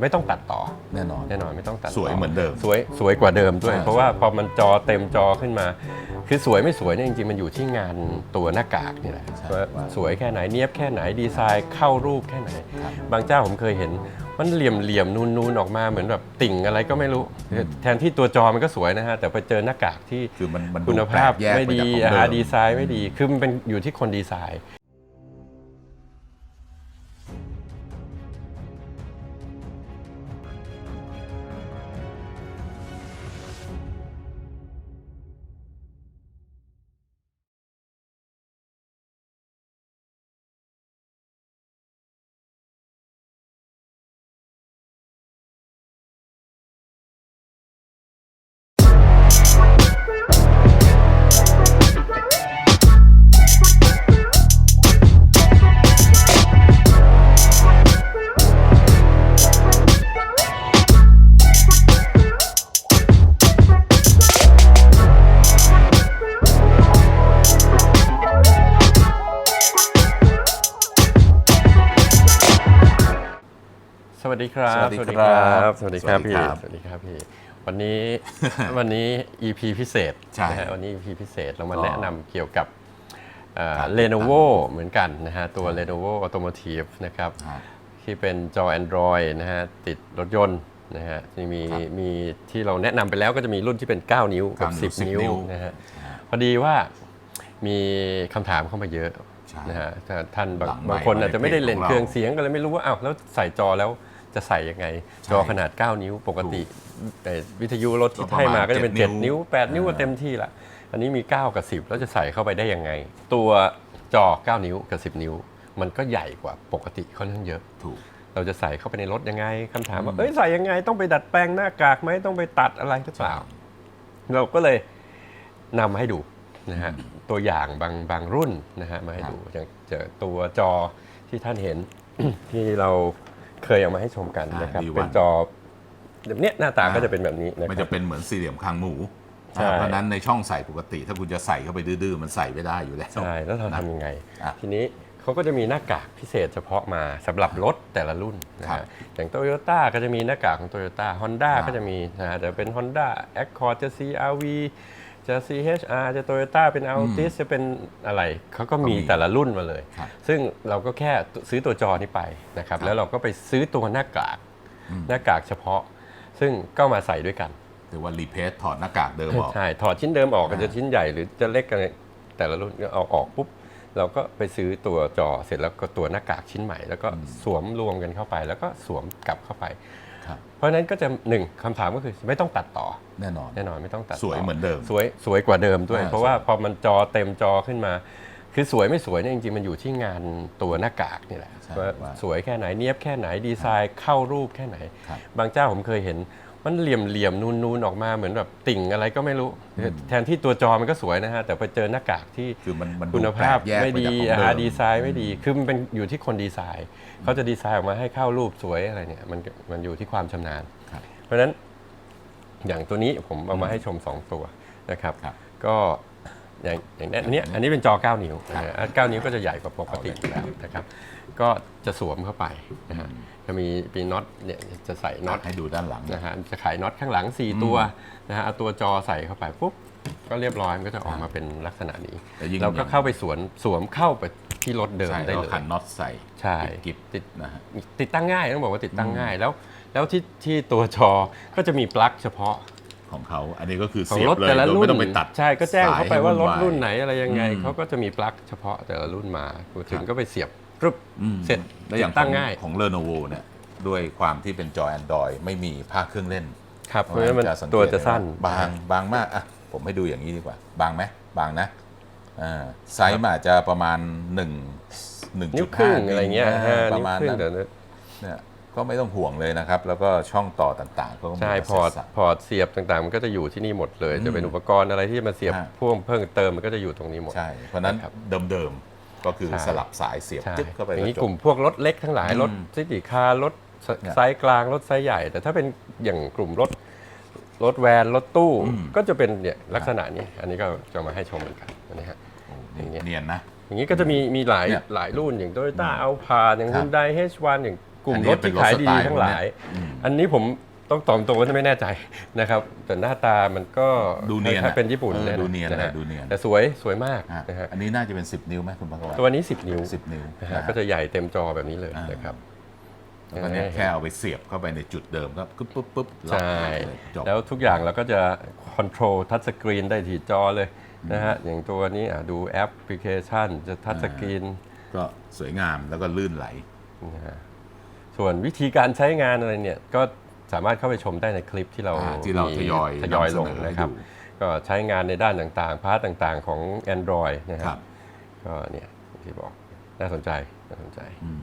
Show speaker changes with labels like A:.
A: ไม่ต้องตัดต่อ
B: แน่นอน
A: แน่นอนไม่ต้องตัดต่
B: สวยเหมือนเดิม
A: สวยสวยกว่าเดิมด้วย
B: ใช่
A: เพราะว่าพอมันจอเต็มจอขึ้นมา คือสวยไม่สวยเนี่ยจริงๆ มันอยู่ที่งานตัวหน้ากากนี่แหละว่าสวยแค่ไหนเนียบแค่ไหนดีไซน์เข้ารูปแค่ไหนบางเจ้าผมเคยเห็น มันเหลี่ยมเหลี่ยมนูนนูนๆออกมาเหมือนแบบติ่งอะไรก็ไม่รู้ แทนที่ตัวจอมันก็สวยนะฮะแต่ไปเจอหน้ากากที่
B: คือมันมันดู
A: คุณภาพ
B: แปลกแยก
A: ไม่
B: ไป
A: ดี
B: จากของเดิม
A: อาดีไซน์ไม่ดีคือมันเป็นอยู่ที่คนดีไซน์ สวัสดีครับ
B: สวัสดีครับ
A: สวัสดีครับ
B: สวัสดี
A: พี่
B: ครับ
A: สวัสดีครับพี่ วันนี้วันนี้ EP พิเศษ
B: ใช่
A: นะฮะวันนี้ EP พิเศษเรามา
B: ก็
A: แนะนำเกี่ยวกับ
B: การ
A: เลโนโวเหมือนกันนะฮะ ตัว Lenovo Automotive นะครับ
B: ฮะ
A: ที่เป็นจอ Android นะฮะ ติดรถยนต์นะฮะที่มี
B: ครับ
A: มีที่เราแนะนำไปแล้วก็จะมีรุ่นที่เป็น 9 นิ้วกับ
B: 9นิ้ว
A: 10นิ้ว
B: นิ้ว
A: นะฮะพอดีว่ามีคำถามเข้ามาเยอะ
B: ใช่
A: นะฮะถ้าท่านบาง
B: หลังไมค์
A: บางคนอาจจะไม่ได้เล่น
B: ของเรา
A: เครื่องเสียงก็เลยไม่รู้ว่าอ้าวแล้วใส่จอแล้ว จะใส่ยังไง จอขนาด 9 นิ้วปกติ แต่วิทยุรถที่
B: ก็ประมาณ
A: ให้มาก็จะเป็น
B: 7
A: 7นิ้ว 8 นิ้วก็
B: อ่า
A: เต็มที่ละอันนี้มี 9 กับ 10 แล้วจะใส่เข้าไปได้ยังไง ตัวจอ 9 นิ้วกับ 10 นิ้ว มันก็ใหญ่กว่าปกติค่อนข้างเยอะ
B: ถูก
A: เราจะใส่เข้าไปในรถยังไงคำถามว่าเอ้ยใส่ยังไงต้องไปดัดแปลงหน้ากากไหมต้องไปตัดอะไรหรือเปล่า เราก็เลยนำมาให้ดูนะฮะตัวอย่างบางบางรุ่นนะฮะมาให้ดูอย่างเจอตัวจอที่ท่านเห็นที่เรา เคยเอามาให้ชมกันนะครับ
B: อ่า D1
A: เป็นจอแบบเนี้ยหน้าตาก็จะเป็นแบบนี้นะ
B: มัน
A: ครั
B: จะ
A: บ
B: เป็นเหมือนสี่เหลี่ยมคางหมู
A: ใช่
B: เพราะฉะนั้นในช่องใส่ปกติ ถ้าคุณจะใส่เข้าไปดื้อๆมันใส่ไม่ได้อยู่แล้ว
A: ใช่แล้วเราทำยังไง
B: อะ
A: ทีนี้เขาก็จะมีหน้ากากพิเศษเฉพาะมาสำหรับรถแต่ละรุ่นนะ
B: ครั
A: ฮะ
B: บ
A: อย่างโตโยต้าก็จะมีหน้ากากของโตโยต้าฮอนด้า
B: อ่า
A: ก็จะมีนะฮะแต่เป็น Honda Accord จะ CRV จะ CHR จะ Toyota เป็น Altis จะเป็นอะไร เขาก็มี
B: ก็มี
A: แต่ละรุ่นมาเลย
B: ครับ
A: ซึ่งเราก็แค่ซื้อตัวจอนี้ไปนะครับ
B: ครับ
A: แล้วเราก็ไปซื้อตัวหน้ากาก
B: อืม
A: หน้ากากเฉพาะ ซึ่งก็มาใส่ด้วยกัน
B: หรือว่ารีเพสถอดหน้ากากเดิมออก
A: ใช่ ถอดชิ้นเดิมออกก็
B: อ่า
A: จะชิ้นใหญ่หรือจะเล็กกันแต่ละรุ่นก็เอาออกปุ๊บ เราก็ไปซื้อตัวจอเสร็จแล้วก็ตัวหน้ากากชิ้นใหม่ แล้วก็สวมรวมกันเข้าไป แล้วก็สวมกลับเข้าไป
B: ครับ
A: เพราะฉะนั้นก็จะหนึ่งคำถามก็คือไม่ต้องตัดต่อ
B: แน่นอน
A: แน่นอนไม่ต้องตัดต่
B: สวยเหมือนเดิม
A: สวยสวยกว่าเดิมด้วย
B: อ่า
A: เพราะว่า
B: ใช่
A: พอมันจอเต็มจอขึ้นมา คือสวยไม่สวยเนี่ยจริงๆมันอยู่ที่งานตัวหน้ากากนี่แหละ
B: ใช่
A: ว่า
B: ว่า
A: สวยแค่ไหนเนียบแค่ไหนดีไซน์เข้ารูปแค่ไหน
B: ครับ
A: บางเจ้าผมเคยเห็น มันเหลี่ยมเหลี่ยมนูนนูนๆออกมาเหมือนแบบติ่งอะไรก็ไม่รู้ แทนที่ตัวจอมันก็สวยนะฮะ แต่ไปเจอหน้ากากที่
B: คือมันมันดู
A: คุณ
B: แปล
A: ภาพ
B: กแยก
A: ไม่
B: ไป
A: ดี
B: จากของเดิ
A: อามดีไซน์ไม่ดี คือมันเป็นอยู่ที่คนดีไซน์เขาจะดีไซน์ออกมาให้เข้ารูปสวยอะไรเนี่ยมันมันอยู่ที่ความชำนาญ
B: ครับ
A: เพราะฉะนั้นอย่างตัวนี้ผมเอามาให้ชม 2 ตัวนะครับ
B: ครับ
A: ก็ อย่างอย่างเนี้ยอันนี้อันนี้เป็นจอ 9 นิ้ว
B: ครับ
A: นะฮะ9นิ้วก็จะใหญ่กว่าปกติอยู่แล้วนะครับ ก็จะสวมเข้าไปนะฮะจะมีปีน็อตเนี่ยจะใส่น็อต
B: ให้ดูด้านหลัง
A: นะฮะจะขายน็อตข้างหลัง 4 ตัวนะฮะเอาตัวจอใส่เข้าไปปุ๊บก็เรียบร้อยมันก็จะออกมาเป็นลักษณะนี้
B: แต่ยิ่ง
A: เราก็เข้าไปสวนสวมเข้าไปที่รถเดิม
B: ใช่
A: ได้
B: แล้ว
A: เลย
B: ขันน็อตใส่
A: ใช่
B: กิบ
A: ติด
B: ๆนะฮะ
A: ติดตั้งง่ายต้องบอกว่าติดตั้งง่ายแล้ว แล้วที่ที่ตัวจอก็จะมีปลั๊กเฉพาะ
B: ของเขา อันนี้ก็คือ
A: ของ
B: เสียบ
A: รถ
B: เลย
A: แต่ละ
B: โดย
A: รุ่น
B: ไม่ต้องไปตัด
A: ใช่ก็แจ้งเขาไปว่ารถ
B: สยให้
A: รุ่น
B: ว
A: ไหนอะไรยังไง
B: อืม
A: เขาก็จะมีปลั๊กเฉพาะแต่ละรุ่นมาถึงก็ไปเสียบปุ๊บ
B: อืม
A: เสร็จ
B: แล้วอย่าง
A: ติดตั้งง่าย
B: ของเลโนโวเนี่ยด้วยความที่เป็นจอ Android ไม่มีภาคเครื่องเล่น
A: ครับเพราะฉะนั้นมัน
B: สังเกต
A: ตัวจะสั้น
B: บางบางมากอะผมให้ดูอย่างนี้ดีกว่า บางไหมบางนะอ่าไซส์มันอาจจะประมาณ1 1.5
A: นิ้วครึ่งอะไรเงี้ยาห้า
B: ป
A: นิ้
B: ระ
A: ว
B: มาณ
A: ครึ่ง
B: นั้น
A: เดี๋ยวนี้
B: เนี่ย ก็ไม่ต้องห่วงเลยนะครับ แล้วก็ช่องต่อต่างๆ ก็มี
A: ใช่พอร์ตพอร์ตเสียบต่างๆ มันก็จะอยู่ที่นี่หมดเลย จะเป็นอุปกรณ์อะไรที่มาเสียบ
B: ฮะ
A: พ่วงเพิ่มเติมมันก็จะอยู่ตรงนี้หมด
B: ใช่เพราะฉะนั้น
A: ครับ
B: เดิมๆก็คือ
A: ใช่
B: สลับสายเสียบ
A: ใช่
B: จึ๊บเข้าไป
A: อย่างนี้
B: จบ
A: กลุ่มพวกรถเล็กทั้งหลาย
B: อืม
A: รถซิติคาร์รถไซ
B: เนี่ย
A: ไซส์กลางรถไซส์ใหญ่ แต่ถ้าเป็นอย่างกลุ่มรถรถแวนรถตู้
B: อืม
A: ก็จะเป็นเนี่ยลักษณะนี้ อันนี้ก็จะมาให้ชมเหมือนกันนะฮะอย่างเงี้ย
B: เนียนนะ
A: อย่างนี้ก็จะมีมีหลาย
B: เนี่ย
A: หลายรุ่นอย่างโตโยต้าอัลพาอย่าง
B: ครั
A: ฮุ
B: บ
A: นไดเฮชวันอย่าง กลุ่ม
B: อัน
A: ร
B: นี้
A: ถ
B: เป็น
A: ที่ขายดี
B: รถสไตล์
A: ทั้งหลาย
B: อืม
A: อันนี้ผมต้องตอบตรงว่าไม่แน่ใจนะครับ แต่หน้าตามันก็
B: ดูเนียน
A: คล้ายๆเป็นญี่ปุ่น
B: เออ
A: เลยะ
B: ดูเนียน
A: ฮะ
B: ดูเนียน
A: แต่สวยสวยมาก
B: อะ
A: นะฮะ
B: อันนี้น่าจะเป็น 10 นิ้วไหมคุณพักวั
A: ตัวนี้ 10 นิ้ว
B: สิบนิ้ว
A: นะ
B: นะ
A: ฮะ
B: ฮะ
A: ก็จะใหญ่เต็มจอแบบนี้เลย
B: อ่าน
A: นะครับ
B: แล้วก็เนี่ยแค่เอาไปเสียบเข้าไปในจุดเดิมก็ปุ๊บปุ๊บปุ๊บล็อก
A: ใช่
B: เลยจบ
A: แล้วทุกอย่างเราก็จะคอนโทรลทัชสกรีนได้ที่จอเลยนะฮะอย่างตัวนี้อะดูแอปพลิเคชันจะทัชสกรีน
B: ก็สวยงามแล้วก็ลื่นไหล
A: นะฮะ ส่วนวิธีการใช้งานอะไรเนี่ยก็สามารถเข้าไปชมได้ในคลิปที่เรา
B: อ่าที่เราทยอย
A: ทยอยลง
B: นำเสนอให้
A: นะครับ
B: ดู
A: ก็ใช้งานในด้านต่างๆ พาร์ทต่างๆของ Android นะค
B: ค
A: รั
B: รับบ
A: ก็เนี่ยอย่างที่บอกน่าสนใจน่าสนใจ
B: อืม